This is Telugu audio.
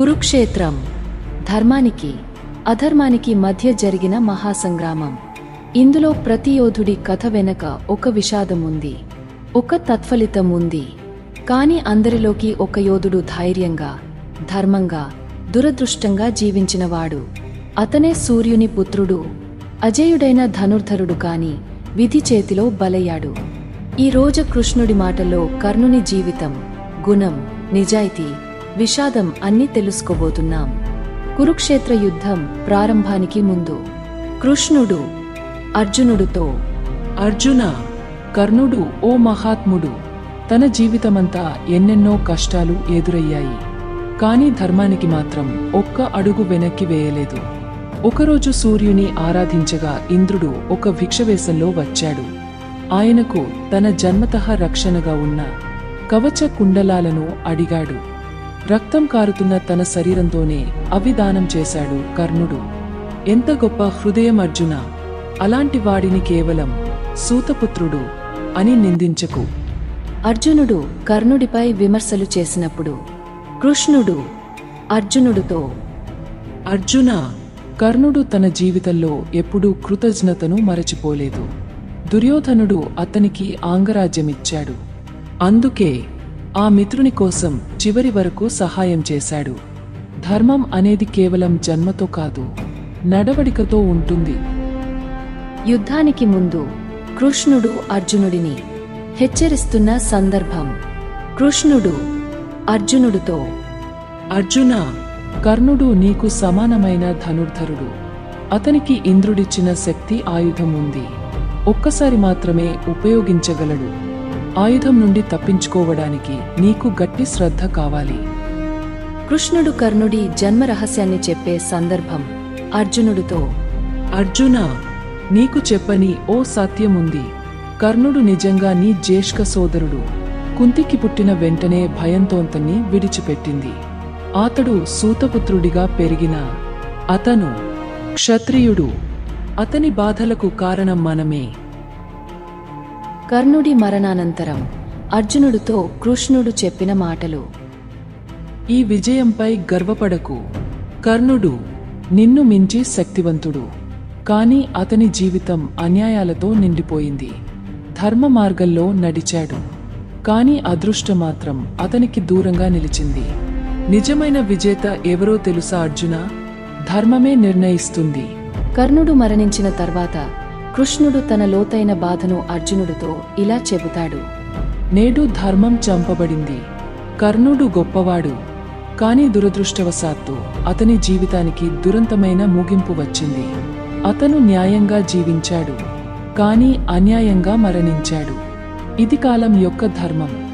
కురుక్షేత్రం ధర్మానికి అధర్మానికి మధ్య జరిగిన మహాసంగ్రామం. ఇందులో ప్రతి యోధుడి కథ వెనక ఒక విషాదం ఉంది ఒక తత్ఫలితం ఉంది. కాని అందరిలోకి ఒక యోధుడు ధైర్యంగా ధర్మంగా దురదృష్టంగా జీవించినవాడు. అతనే సూర్యుని పుత్రుడు అజేయుడైన ధనుర్ధరుడు కాని విధి చేతిలో బలయ్యాడు. ఈ రోజు కృష్ణుడి మాటల్లో కర్ణుని జీవితం గుణం నిజాయితీ విషాదం అన్ని తెలుసుకోబోతున్నాం. కురుక్షేత్ర యుద్ధం ప్రారంభానికి ముందు కృష్ణుడు అర్జునుడితో అర్జున కర్ణుడు ఓ మహాత్ముడు తన జీవితమంతా ఎన్నెన్నో కష్టాలు ఎదురయ్యాయి. కాని ధర్మానికి మాత్రం ఒక్క అడుగు వెనక్కి వేయలేదు. ఒకరోజు సూర్యుని ఆరాధించగా ఇంద్రుడు ఒక భిక్షవేశంలో వచ్చాడు. ఆయనకు తన జన్మతః రక్షణగా ఉన్న కవచ కుండలాలను అడిగాడు. రక్తం కారుతున్న తన శరీరంతోనే అవి దానం చేశాడు కర్ణుడు. ఎంత గొప్ప హృదయం అర్జున. అలాంటి వాడిని కేవలం సూతపుత్రుడు అని నిందించకు. అర్జునుడు కర్ణుడిపై విమర్శలు చేసినప్పుడు కృష్ణుడు అర్జునుడితో అర్జున కర్ణుడు తన జీవితంలో ఎప్పుడూ కృతజ్ఞతను మరచిపోలేదు. దుర్యోధనుడు అతనికి ఆంగరాజ్యమిచ్చాడు. అందుకే ఆ మిత్రుని కోసం చివరి వరకు సహాయం చేశాడు. ధర్మం అనేది కేవలం జన్మతో కాదు నడవడికతో ఉంటుంది. యుద్ధానికి ముందు కృష్ణుడు అర్జునుడిని హెచ్చరిస్తున్న సందర్భం. కృష్ణుడు అర్జునుడితో అర్జున కర్ణుడు నీకు సమానమైన ధనుర్ధరుడు. అతనికి ఇంద్రుడిచ్చిన శక్తి ఆయుధం ఉంది ఒక్కసారి మాత్రమే ఉపయోగించగలడు. ఆయుధం నుండి తప్పించుకోవడానికి నీకు గట్టి శ్రద్ధ కావాలి. కృష్ణుడు కర్ణుడి జన్మ రహస్యాన్ని చెప్పే సందర్భం అర్జునుడితో. అర్జున నీకు చెప్పని ఓ సత్యముంది. కర్ణుడు నిజంగా నీ జ్యేష్ఠ సోదరుడు. కుంతికి పుట్టిన వెంటనే భయంతోంతన్ని విడిచిపెట్టింది. అతడు సూతపుత్రుడిగా పెరిగిన అతను క్షత్రియుడు. అతని బాధలకు కారణం మనమే. కర్ణుడి మరణానంతరం అర్జునుడితో కృష్ణుడు చెప్పిన మాటలు. ఈ విజయంపై గర్వపడకు. కర్ణుడు నిన్ను మించి శక్తివంతుడు. కాని అతని జీవితం అన్యాయాలతో నిండిపోయింది. ధర్మ మార్గంలో నడిచాడు. కాని అదృష్టం మాత్రం అతనికి దూరంగా నిలిచింది. నిజమైన విజేత ఎవరో తెలుసా అర్జున? ధర్మమే నిర్ణయిస్తుంది. కర్ణుడు మరణించిన తర్వాత కృష్ణుడు తన లోతైన బాధను అర్జునుడితో ఇలా చెబుతాడు. నేడు ధర్మం చంపబడింది. కర్ణుడు గొప్పవాడు. కాని దురదృష్టవశాత్తు అతని జీవితానికి దురంతమైన ముగింపు వచ్చింది. అతను న్యాయంగా జీవించాడు. కాని అన్యాయంగా మరణించాడు. ఇది కాలం యొక్క ధర్మం.